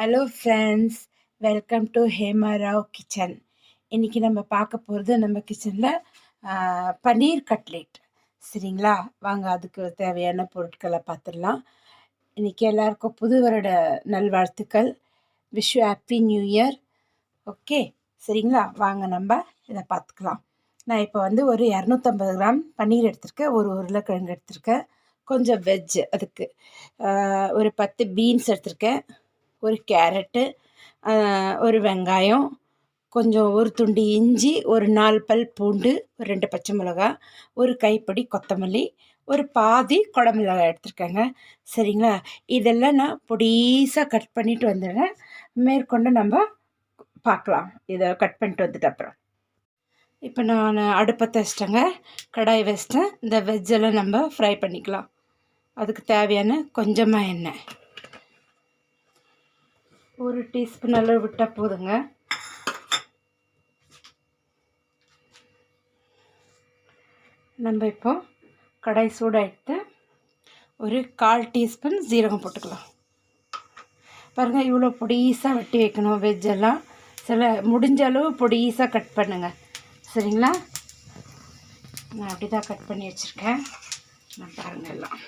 Hello friends welcome to Hema Rao Kitchen இன்றைக்கி நம்ம பார்க்க போகிறது நம்ம கிச்சனில் பன்னீர் கட்லெட். சரிங்களா? வாங்க அதுக்கு தேவையான பொருட்களை பார்த்துடலாம். இன்றைக்கி எல்லாருக்கும் புது வருட நல்வாழ்த்துக்கள். Wish happy new year okay சரிங்களா? வாங்க நம்ம இதை பார்த்துக்கலாம். நான் இப்போ வந்து ஒரு இரநூத்தம்பது கிராம் பன்னீர் எடுத்திருக்கேன். ஒரு உருளைக்கிழங்கு எடுத்திருக்கேன். கொஞ்சம் வெஜ்ஜு அதுக்கு. ஒரு பத்து பீன்ஸ் எடுத்திருக்கேன். ஒரு கேரட்டு ஒரு வெங்காயம் கொஞ்சம் ஒரு துண்டு இஞ்சி ஒரு நாலு பல் பூண்டு ஒரு ரெண்டு பச்சை மிளகா ஒரு கைப்பிடி கொத்தமல்லி ஒரு பாதி குடமிளகா எடுத்துருக்கேங்க. சரிங்களா? இதெல்லாம் நான் பொடிசாக கட் பண்ணிட்டு வந்துடுறேன். மேற்கொண்டு நம்ம பார்க்கலாம். இதை கட் பண்ணிட்டு வந்துட்டு அப்புறம். இப்போ நான் அடுப்பத்தை வச்சிட்டேங்க கடாய் வச்சிட்டேன். இந்த வெஜ்ஜெல்லாம் நம்ம ஃப்ரை பண்ணிக்கலாம். அதுக்கு தேவையான கொஞ்சமாக எண்ணெய். ஒரு டீஸ்பூன் அளவு விட்டால் போதுங்க. நம்ம இப்போ கடாய் சூடாகிட்டு ஒரு கால் டீஸ்பூன் ஜீரகம் போட்டுக்கலாம். பாருங்கள் இவ்வளோ பொடிசாக வெட்டி வைக்கணும் வெஜ்ஜெல்லாம் சில முடிஞ்ச அளவு பொடிசாக கட் பண்ணுங்கள் சரிங்களா? நான் அப்படி தான் கட் பண்ணி வச்சுருக்கேன். நான் பாருங்கள் எல்லாம்.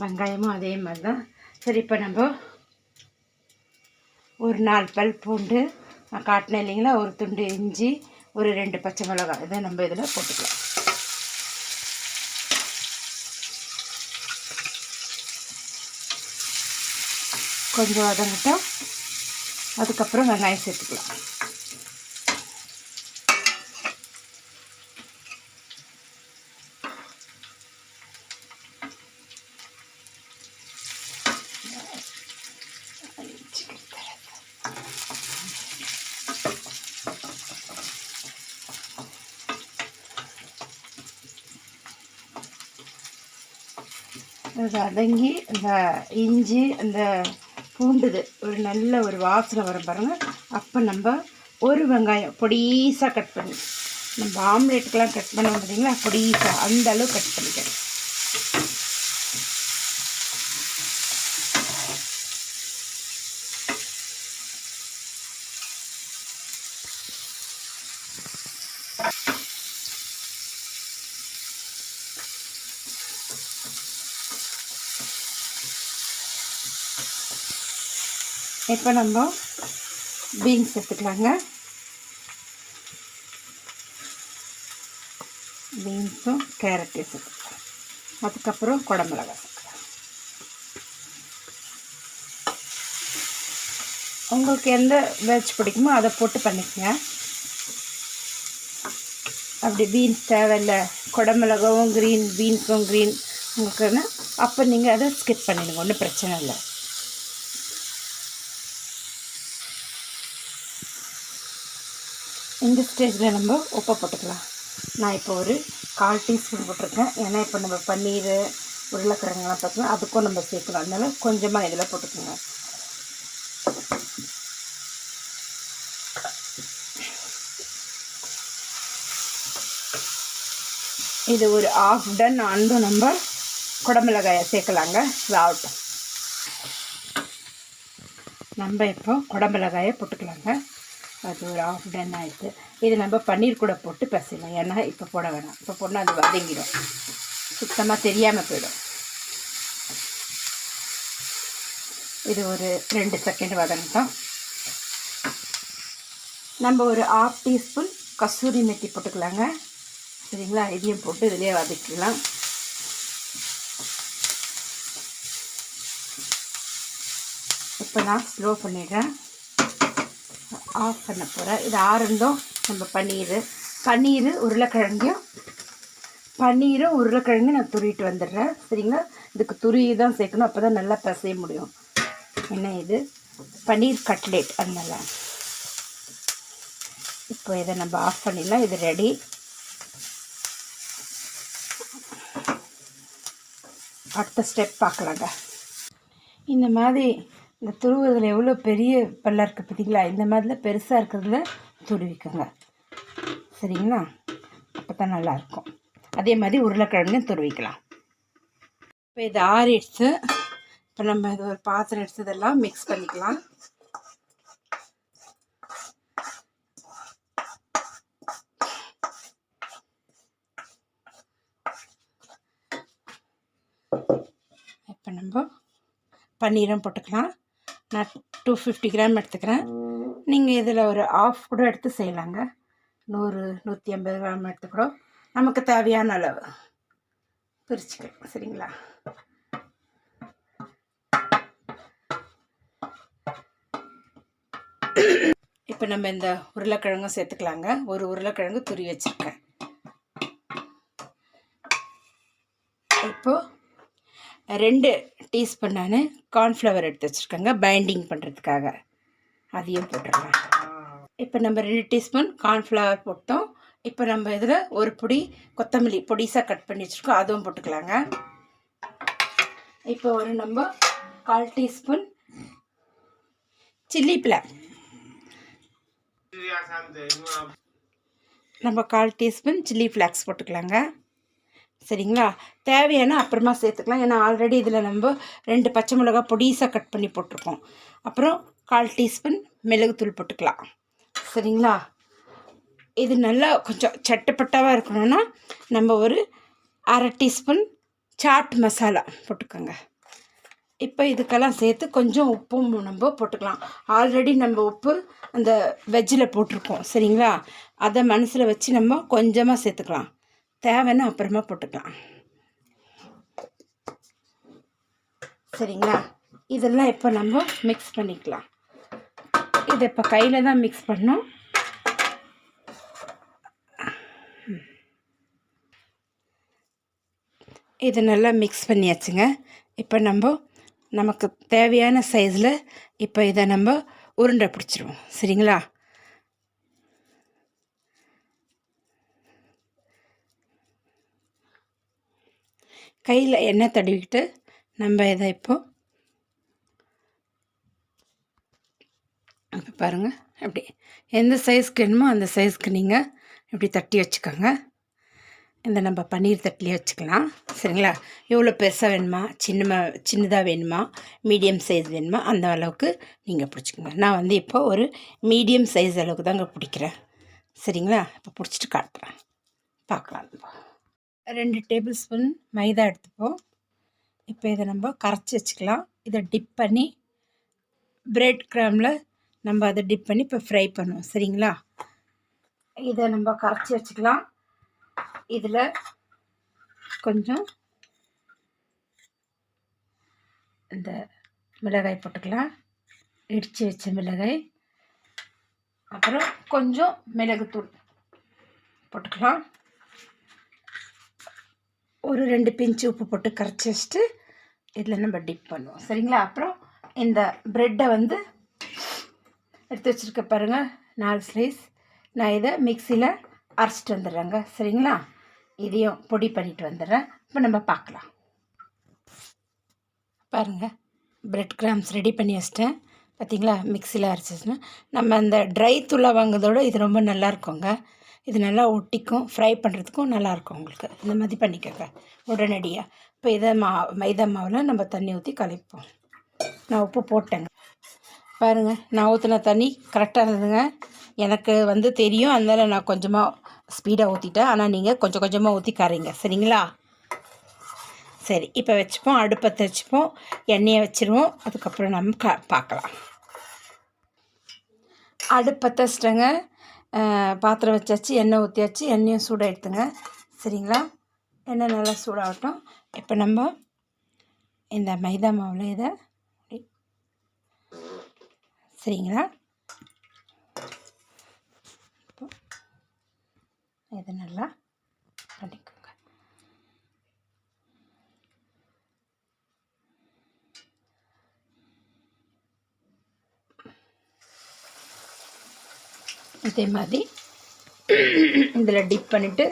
வெங்காயமும் அதே மாதிரி தான் சரி இப்போ நம்ம ஒரு நாலு பல் பூண்டு நான் காட்டினேன் இல்லைங்களா? ஒரு துண்டு இஞ்சி ஒரு ரெண்டு பச்சை மிளகாய். இதை நம்ம இதில் போட்டுக்கலாம். கொஞ்சம் வதங்கிட்டோம். அதுக்கப்புறம் வெங்காயம் சேர்த்துக்கலாம். வதங்கி அந்த இஞ்சி அந்த பூண்டுது. ஒரு நல்ல ஒரு வாசனை வரும் பாருங்கள் அப்போ நம்ம ஒரு வெங்காயம் பொடிசாக கட் பண்ணி நம்ம ஆம்லேட்டுக்கெலாம் கட் பண்ண பார்த்தீங்களா பொடிசாக அந்த அளவு கட் பண்ணிக்கணும். இப்போ நம்ம பீன்ஸ் எடுத்துக்கலாங்க. பீன்ஸும் கேரட்டையும் சேர்த்துக்கலாம் அதுக்கப்புறம் குடமிளகா சேர்த்துக்கலாம் உங்களுக்கு எந்த வெஜ் பிடிக்குமோ அதை போட்டு பண்ணிக்கங்க. அப்படி பீன்ஸ் தேவையில்லை. குடமிளகாவும் க்ரீன் பீன்ஸும் க்ரீன் உங்களுக்குன்னா அப்போ நீங்கள் அதை ஸ்கிப் பண்ணிடுங்க. ஒன்றும் பிரச்சனை இல்லை. இந்த ஸ்டேஜில் நம்ம உப்பை போட்டுக்கலாம். நான் இப்போ ஒரு கால் டீஸ்பூன் போட்டிருக்கேன். ஏன்னா இப்போ நம்ம பன்னீர் உருளைக்கிழங்குலாம் பார்த்தோம்னா அதுக்கும் நம்ம சேர்க்கணும் அதனால் கொஞ்சமாக இதில் போட்டுக்கோங்க. இது ஒரு ஆஃப் டன் அண்டும் நம்ம குடமிளகாயை சேர்க்கலாங்க. ஆகட்டும் நம்ம இப்போ குடமிளகாயை போட்டுக்கலாங்க. அது ஒரு ஆஃப் டன் ஆகிடுது இது நம்ம பன்னீர் கூட போட்டு பசிடலாம் ஏன்னா இப்போ போட வேணாம். இப்போ போனால் அது வதங்கிடும். சுத்தமாக தெரியாமல் போயிடும். இது ஒரு ரெண்டு செகண்ட் வதங்கட்டும். நம்ம ஒரு ஆஃப் டீஸ்பூன் கஸ்தூரி மெத்தி போட்டுக்கலாங்க. சரிங்களா? இதையும் போட்டு இதிலே வதக்கிடலாம். இப்போ நான் ஸ்லோ பண்ணிடுறேன். ஆஃப் பண்ண போகிறேன் இது ஆரந்தம் நம்ம பன்னீர். பன்னீர் உருளைக்கிழங்கையும் பன்னீரும் உருளைக்கிழங்கு நான் துருவிட்டு வந்துடுறேன். சரிங்களா? இதுக்கு துருவி தான் சேர்க்கணும். அப்போ தான் நல்லா பசைய முடியும். என்ன இது? பன்னீர் கட்லேட். அதனால. இப்போ இதை நம்ம ஆஃப் பண்ணிடலாம். இது ரெடி அடுத்த ஸ்டெப் பார்க்கலாங்க. இந்த மாதிரி இந்த துருவுறதுல எவ்வளோ பெரிய பல்லாக இருக்குது பார்த்தீங்களா? இந்த மாதிரிலாம் பெருசாக இருக்கிறதுல துருவிக்கோங்க. சரிங்களா? அப்போ தான் நல்லாயிருக்கும். அதே மாதிரி உருளைக்கிழங்கும் துருவிக்கலாம். இப்போ இது ஆறிடுச்சு இப்போ நம்ம இது ஒரு பாத்திரம் எடுத்ததெல்லாம் மிக்ஸ் பண்ணிக்கலாம். இப்போ நம்ம பன்னீரும் போட்டுக்கலாம். நான் டூ ஃபிஃப்டி கிராம் எடுத்துக்கிறேன். நீங்கள் இதில் ஒரு ஆஃப் கூட எடுத்து செய்யலாங்க. நூறு நூற்றி ஐம்பது கிராம் எடுத்துக்கிறோம். நமக்கு தேவையான அளவு. பிரிச்சுக்கலாம் சரிங்களா? இப்போ நம்ம இந்த உருளைக்கிழங்கும் சேர்த்துக்கலாங்க. ஒரு உருளைக்கிழங்கு துரி வச்சுருக்கேன். இப்போது ரெண்டு டீஸ்பூன் நான் கார்ன்ஃப்ளவர் எடுத்து வச்சுருக்கேங்க. பைண்டிங் பண்ணுறதுக்காக அதையும் போட்டுடலாம் இப்போ நம்ம ரெண்டு டீஸ்பூன் கார்ன்ஃப்ளவர் போட்டோம். இப்போ நம்ம இதில் ஒரு பொடி கொத்தமல்லி பொடிசாக கட் பண்ணி வச்சுருக்கோம். அதுவும் போட்டுக்கலாங்க. இப்போ ஒரு நம்ம கால் டீஸ்பூன் சில்லி பிளாக் நம்ம கால் டீஸ்பூன் சில்லி ஃப்ளாக்ஸ் போட்டுக்கலாங்க. சரிங்களா? தேவையான அப்புறமா சேர்த்துக்கலாம். ஏன்னா ஆல்ரெடி இதில் நம்ம ரெண்டு பச்சை மிளகா பொடிசாக கட் பண்ணி போட்டிருக்கோம். அப்புறம் கால் டீஸ்பூன் மிளகுத்தூள் போட்டுக்கலாம். சரிங்களா? இது நல்லா கொஞ்சம் சட்டுப்பட்டாவாக இருக்கணும்னா நம்ம ஒரு அரை டீஸ்பூன் சாட் மசாலா போட்டுக்கோங்க. இப்போ இதுக்கெல்லாம் சேர்த்து கொஞ்சம் உப்பும் நம்ம போட்டுக்கலாம். ஆல்ரெடி நம்ம உப்பு அந்த வெஜ்ஜில் போட்டிருக்கோம். சரிங்களா? அதை மனசில் வச்சு நம்ம கொஞ்சமாக சேர்த்துக்கலாம். தேவைன்னா அப்புறமா போட்டுக்கலாம். சரிங்களா? இதெல்லாம் இப்போ நம்ம மிக்ஸ் பண்ணிக்கலாம். இதை இப்போ கையில் தான் மிக்ஸ் பண்ணோம். இது நல்லா மிக்ஸ் பண்ணியாச்சுங்க. இப்போ நம்ம நமக்கு தேவையான சைஸில் இப்போ இதை நம்ம உருண்டை பிடிச்சிருவோம். சரிங்களா? கையில் எண்ணெய் தடவிக்கிட்டு நம்ம இதை இப்போது இப்போ பாருங்கள் அப்படி எந்த சைஸ்க்கு வேணுமோ அந்த சைஸ்க்கு நீங்கள் இப்படி தட்டி வச்சுக்கோங்க. இந்த நம்ம பன்னீர் தட்டிலே வச்சுக்கலாம். சரிங்களா? எவ்வளோ பெருசாக வேணுமா? சின்ன சின்னதாக வேணுமா? மீடியம் சைஸ் வேணுமா? அந்த அளவுக்கு நீங்கள் பிடிச்சிக்கோங்க. நான் வந்து இப்போ ஒரு மீடியம் சைஸ் அளவுக்கு தாங்க பிடிக்கிறேன். சரிங்களா? இப்போ பிடிச்சிட்டு காட்டுறேன். பார்க்கலாம். ரெண்டு டேபிள் ஸ்பூன் மைதா எடுத்துப்போம். இப்போ இதை நம்ம கரைச்சி வச்சுக்கலாம். இதை டிப் பண்ணி பிரெட் க்ராமில் நம்ம அதை டிப் பண்ணி இப்போ ஃப்ரை பண்ணுவோம். சரிங்களா? இதை நம்ம கரைச்சி வச்சுக்கலாம். இதில் கொஞ்சம் இந்த மிளகாய் போட்டுக்கலாம். இடித்து வச்ச மிளகாய். அப்புறம் கொஞ்சம் மிளகுத்தூள் போட்டுக்கலாம். ஒரு ரெண்டு பிஞ்சு உப்பு போட்டு கரைச்சி வச்சுட்டு இதில் நம்ம டிப் பண்ணுவோம். சரிங்களா? அப்புறம் இந்த ப்ரெட்டை வந்து எடுத்து வச்சுருக்க பாருங்கள் நாலு ஸ்லைஸ் நான் இதை மிக்சியில் அரைச்சிட்டு வந்துடுறேங்க. சரிங்களா? இதையும் பொடி பண்ணிட்டு வந்துடுறேன். இப்போ நம்ம பார்க்கலாம். பாருங்கள் ப்ரெட் கிராம்ஸ் ரெடி பண்ணி வச்சிட்டேன். பார்த்தீங்களா மிக்சியில் அரைச்சிச்சுன்னா நம்ம அந்த ட்ரை தூளை வாங்குறதோட இது ரொம்ப நல்லா இருக்குங்க. இது நல்லா ஒட்டிக்கும் ஃப்ரை பண்ணுறதுக்கும் நல்லாயிருக்கும் உங்களுக்கு. இந்த மாதிரி பண்ணிக்கோங்க உடனடியாக இப்போ இதை மா மைதா மாவில் நம்ம தண்ணி ஊற்றி கலைப்போம். நான் உப்பு போட்டேங்க. பாருங்கள் நான் ஊற்றின தண்ணி கரெக்டாக இருந்ததுங்க. எனக்கு வந்து தெரியும் அதனால் நான் கொஞ்சமாக ஸ்பீடாக ஊற்றிட்டேன் ஆனால் நீங்கள் கொஞ்சம் கொஞ்சமாக ஊற்றி கரைங்க. சரிங்களா? சரி இப்போ வச்சுப்போம் அடுப்பத்தை வச்சுப்போம். எண்ணெயை வச்சுருவோம். அதுக்கப்புறம் நம்ம க பார்க்கலாம். அடுப்பத்தை வச்சிட்டேங்க பாத்திரம் வச்சாச்சு எண்ணெய் ஊற்றியாச்சு எண்ணெயும் சூடாக எடுத்துங்க சரிங்களா? எண்ணெய் நல்லா சூடாகட்டும். இப்போ நம்ம இந்த மைதா மாவில் இதை சரிங்களா? இதை நல்லா பண்ணிக்கோங்க அதே மாதிரி இதில் டிப் பண்ணிவிட்டு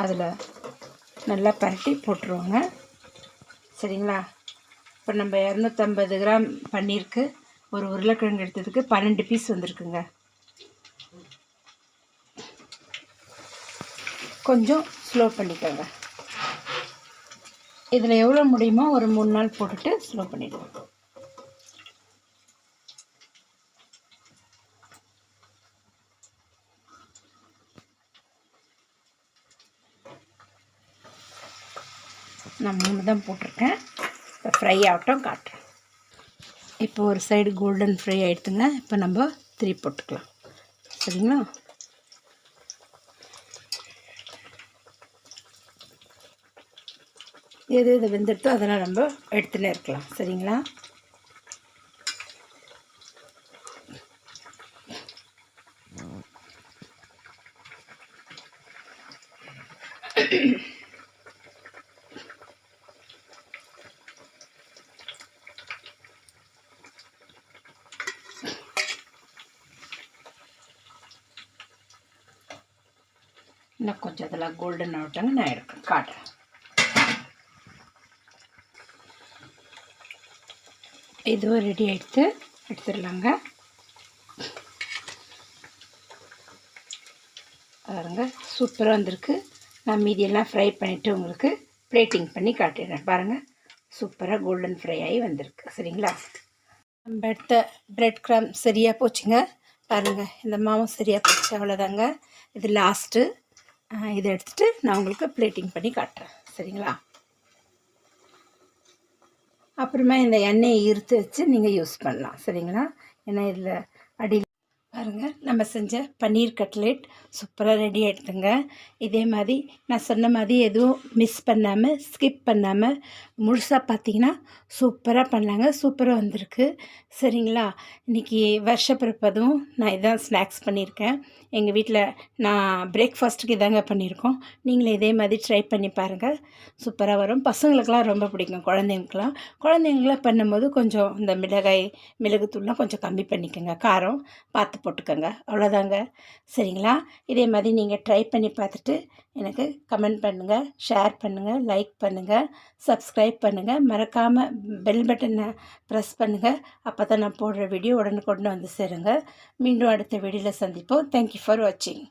அதில் நல்லா பரட்டி போட்டுருவோங்க. சரிங்களா? இப்போ நம்ம இரநூத்தம்பது கிராம் பன்னீருக்கு ஒரு உருளைக்கிழங்கு எடுத்ததுக்கு பன்னெண்டு பீஸ் வந்திருக்குங்க. கொஞ்சம் ஸ்லோ பண்ணிக்கோங்க. இதில் எவ்வளோ முடியுமோ ஒரு மூணு நாள் போட்டுட்டு ஸ்லோ பண்ணிவிடுவோம் நான் மூணு தான் போட்டிருக்கேன். இப்போ ஃப்ரை ஆகட்டும் காட்டுறேன். இப்போ ஒரு சைடு கோல்டன் ஃப்ரை ஆகிடுதுங்க இப்போ நம்ம திரி போட்டுக்கலாம். சரிங்களா? எது எது வெந்துட்டோ அதெல்லாம் நம்ம எடுத்துகிட்டே இருக்கலாம். சரிங்களா? இன்னும் கொஞ்சம் இதெல்லாம் கோல்டன் ஆகட்டாங்க நான் எடுக்கிறேன் காட்டுறேன். இதுவும் ரெடி ஆகிடுத்து எடுத்துடலாங்க. பாருங்க சூப்பராக வந்திருக்கு. நான் மீதியெல்லாம் ஃப்ரை பண்ணிவிட்டு உங்களுக்கு பிளேட்டிங் பண்ணி காட்டிடுறேன். பாருங்கள் சூப்பராக கோல்டன் ஃப்ரை ஆகி வந்திருக்கு. சரிங்களா? நம்ம எடுத்த பிரெட் கிராம் சரியாக போச்சுங்க. பாருங்கள் இந்த மாவும் சரியாக போச்சு. அவ்வளோதாங்க இது லாஸ்ட்டு இதை எடுத்துகிட்டு நான் உங்களுக்கு பிளேட்டிங் பண்ணி காட்டுறேன். சரிங்களா? அப்புறமா இந்த எண்ணெயை இருத்து வச்சு நீங்கள் யூஸ் பண்ணலாம். சரிங்களா? ஏன்னா இதில் பாருங்கள் நம்ம செஞ்ச பன்னீர் கட்லெட் சூப்பராக ரெடி ஆகிடுதுங்க இதே மாதிரி நான் சொன்ன மாதிரி எதுவும் மிஸ் பண்ணாமல் ஸ்கிப் பண்ணாமல் முழுசாக பார்த்தீங்கன்னா சூப்பராக பண்ணலாங்க. சூப்பராக வந்திருக்கு. சரிங்களா? இன்றைக்கி வருஷப்பிறப்பதும் நான் இதான் ஸ்நாக்ஸ் பண்ணியிருக்கேன் எங்கள் வீட்டில் நான் பிரேக்ஃபாஸ்ட்டுக்கு இதாங்க பண்ணியிருக்கோம் நீங்களும் இதே மாதிரி ட்ரை பண்ணி பாருங்கள் சூப்பராக வரும். பசங்களுக்கெலாம் ரொம்ப பிடிக்கும் குழந்தைங்களுக்குலாம் குழந்தைங்களாம் பண்ணும்போது கொஞ்சம் இந்த மிளகாய் மிளகுத்தூள்லாம் கொஞ்சம் கம்மி பண்ணிக்கோங்க. காரம் பார்த்து போட்டுக்கோங்க. அவ்வளோதாங்க. சரிங்களா? இதே மாதிரி நீங்கள் ட்ரை பண்ணி பார்த்துட்டு எனக்கு கமெண்ட் பண்ணுங்கள் ஷேர் பண்ணுங்கள் லைக் பண்ணுங்கள் சப்ஸ்கிரைப் பண்ணுங்கள் மறக்காமல் பெல் பட்டனை ப்ரெஸ் பண்ணுங்கள் அப்போ தான் நான் போடுற வீடியோ உடனுக்குடனே வந்து சேருங்க. மீண்டும் அடுத்த வீடியோவில் சந்திப்போம். தேங்க்யூ ஃபார் வாட்சிங்